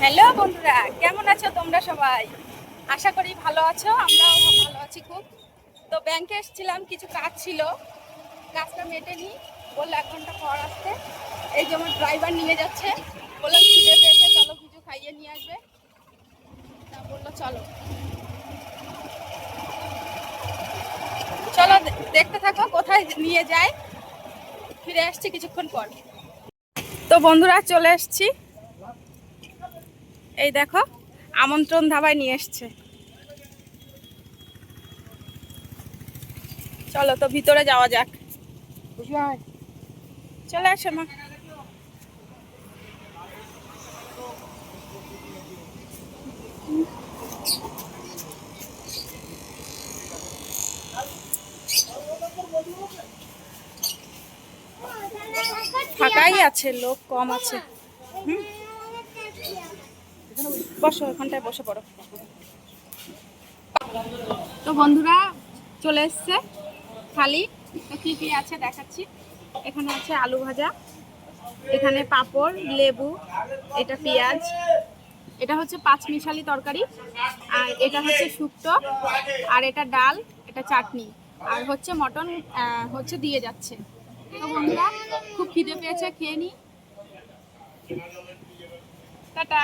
Hello বন্ধুরা, কেমন আছো তোমরা সবাই? আশা করি ভালো আছো, আমরাও ভালো আছি খুব। তো ব্যাংকে এসেছিলাম, কিছু কাজ ছিল। কাজটা মেটেনি বলল এক ঘণ্টা পর আসতে। এই যেমন ড্রাইভার নিয়ে যাচ্ছে বললাম খিদে পেয়েছে, চলো কিছু খাইয়ে নিয়ে আসবে। তা বলল, চলো। চলো দেখতে থাকো, কোথায় নিয়ে যায়। ফিরে আসছি কিছুক্ষণ পর। তো বন্ধুরা, চলে এসছি। এই দেখো, আমন্ত্রণ ধাবায় নিয়ে এসছে। চলো তো ভিতরে যাওয়া যাক। চলে আসো মা। ফাঁকাই আছে, লোক কম আছে। হুম? বসো এখানটায় বসে পড়ো। তো বন্ধুরা, চলে এসছে থালি। তো কি কি আছে দেখাচ্ছি? এখানে আছে আলু ভাজা, এখানে পাঁপড়, লেবু, এটা পেঁয়াজ, এটা হচ্ছে পাঁচ মিশালি তরকারি, আর এটা হচ্ছে শুক্তো, আর এটা ডাল, এটা চাটনি, আর হচ্ছে মটন হচ্ছে দিয়ে যাচ্ছে। তো বন্ধুরা, খুব খিদে পেয়েছে, খেয়ে নি। টাটা।